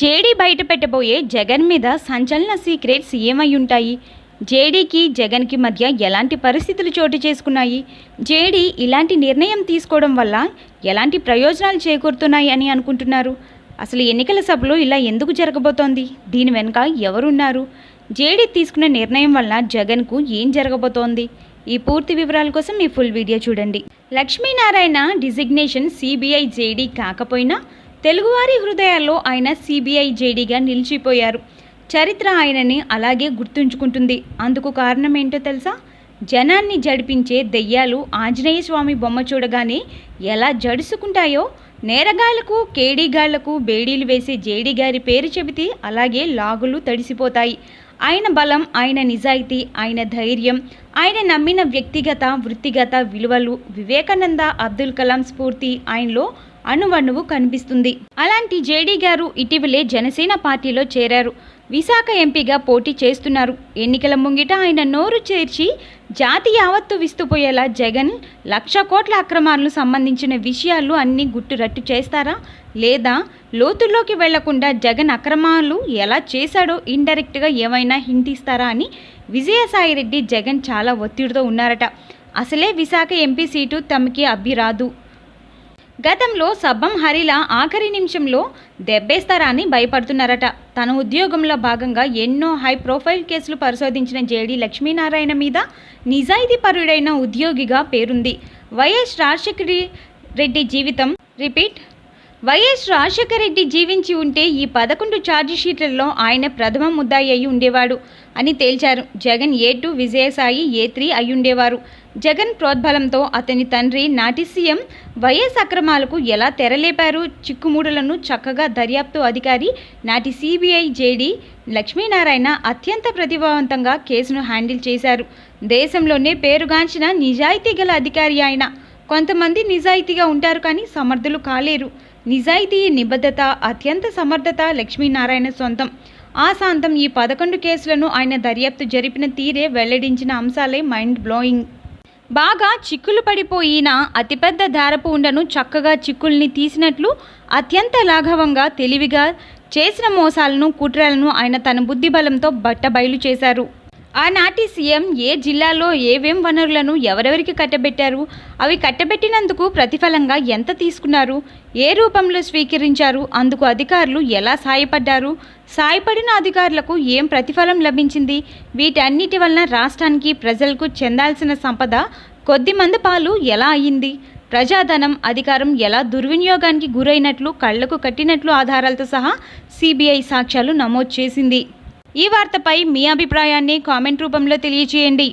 JD బయట పెట్టబోయే జగన్ మీద సంచలన సీక్రెట్స్ ఏమై ఉంటాయి జేడీకి జగన్కి మధ్య ఎలాంటి పరిస్థితులు చోటు చేసుకున్నాయి? జేడీ ఇలాంటి నిర్ణయం తీసుకోవడం వల్ల ఎలాంటి ప్రయోజనాలు చేకూరుతున్నాయి అని అనుకుంటున్నారు? అసలు ఎన్నికల సభలో ఇలా ఎందుకు జరగబోతోంది? దీని వెనుక ఎవరున్నారు? జేడీ తీసుకున్న నిర్ణయం వల్ల జగన్కు ఏం జరగబోతోంది? ఈ పూర్తి వివరాల కోసం మీ ఫుల్ వీడియో చూడండి. లక్ష్మీనారాయణ డిజిగ్నేషన్ సిబిఐ జేడీ కాకపోయినా తెలుగువారి హృదయాల్లో ఆయన సిబిఐ జేడీగా నిలిచిపోయారు. చరిత్ర ఆయనని అలాగే గుర్తుంచుకుంటుంది. అందుకు కారణం ఏంటో తెలుసా? జనాన్ని జడిపించే దెయ్యాలు ఆంజనేయ స్వామి బొమ్మ చూడగానే ఎలా జడుసుకుంటాయో? నేరగాళ్ళకు కేడీగాళ్ళకు బేడీలు వేసే జేడీ గారి పేరు చెబితే అలాగే లాగులు తడిసిపోతాయి. ఆయన బలం ఆయన నిజాయితీ ఆయన ధైర్యం ఆయన నమ్మిన వ్యక్తిగత వృత్తిగత విలువలు వివేకానంద అబ్దుల్ కలాం స్ఫూర్తి ఆయనలో అణువణువు కనిపిస్తుంది. అలాంటి జేడీ గారు ఇటీవలే జనసేన పార్టీలో చేరారు. విశాఖ ఎంపీగా పోటీ చేస్తున్నారు. ఎన్నికల ముంగిట ఆయన నోరు చేర్చి జాతి యావత్తు విస్తుపోయేలా జగన్ లక్ష కోట్ల అక్రమాలను సంబంధించిన విషయాలు అన్నీ గుట్టురట్టు చేస్తారా? లేదా లోతుల్లోకి వెళ్ళకుండా జగన్ అక్రమాలు ఎలా చేశాడో ఇండైరెక్ట్గా ఏమైనా హింట్ ఇస్తారా అని విజయసాయిరెడ్డి జగన్ చాలా ఒత్తిడితో ఉన్నారట. అసలే విశాఖ ఎంపీ సీటు తమకి అబ్బిరాదు. గతంలో సబ్బం హరిల ఆఖరి నిమిషంలో దెబ్బేస్తారని భయపడుతున్నారట. తన ఉద్యోగంలో భాగంగా ఎన్నో హై ప్రొఫైల్ కేసులు పరిశోధించిన జేడీ లక్ష్మీనారాయణ మీద నిజాయితీ పరుడైన ఉద్యోగిగా పేరుంది. వైఎస్ రాజశేఖర రెడ్డి జీవితం రిపీట్ వైఎస్ రాజశేఖర రెడ్డి జీవించి ఉంటే ఈ పదకొండు ఛార్జిషీట్లలో ఆయన ప్రథమ ముద్దాయి అయి ఉండేవాడు అని తేల్చారు. Jagan A two Vijayasai A three అయ్యుండేవారు Jagan ప్రోద్బలంతో అతని తండ్రి నాటి సీఎం వైఎస్ అక్రమాలకు ఎలా తెరలేపారు? చిక్కుముడులను చక్కగా దర్యాప్తు అధికారి నాటి సిబిఐ జేడీ లక్ష్మీనారాయణ అత్యంత ప్రతిభావంతంగా కేసును హ్యాండిల్ చేశారు. దేశంలోనే పేరుగాంచిన నిజాయితీ గల అధికారి ఆయన. కొంతమంది నిజాయితీగా ఉంటారు కానీ సమర్థులు కాలేరు. నిజాయితీ నిబద్ధత అత్యంత సమర్థత లక్ష్మీనారాయణ సొంతం. ఆ సాంతం ఈ పదకొండు కేసులను ఆయన దర్యాప్తు జరిపిన తీరే వెల్లడించిన అంశాలే మైండ్ బ్లోయింగ్. బాగా చిక్కులు పడిపోయిన అతిపెద్ద దారపు ఉండను చక్కగా చిక్కుల్ని తీసినట్లు అత్యంత లాఘవంగా తెలివిగా చేసిన మోసాలను కుట్రలను ఆయన తన బుద్ధి బలంతో బట్టబయలు చేశారు. ఆనాటి సీఎం ఏ జిల్లాలో ఏవేం వనరులను ఎవరెవరికి కట్టబెట్టారు? అవి కట్టబెట్టినందుకు ప్రతిఫలంగా ఎంత తీసుకున్నారు? ఏ రూపంలో స్వీకరించారు? అందుకు అధికారులు ఎలా సాయపడ్డారు? సాయపడిన అధికారులకు ఏం ప్రతిఫలం లభించింది? వీటన్నిటి వలన రాష్ట్రానికి ప్రజలకు చెందాల్సిన సంపద కొద్దిమంది పాలు ఎలా అయ్యింది ప్రజాధనం అధికారం ఎలా దుర్వినియోగానికి గురైనట్లు కళ్ళకు కట్టినట్లు ఆధారాలతో సహా సిబిఐ సాక్ష్యాలు నమోదు చేసింది. ఈ వార్తపై మీ అభిప్రాయాన్ని కామెంట్ రూపంలో తెలియజేయండి.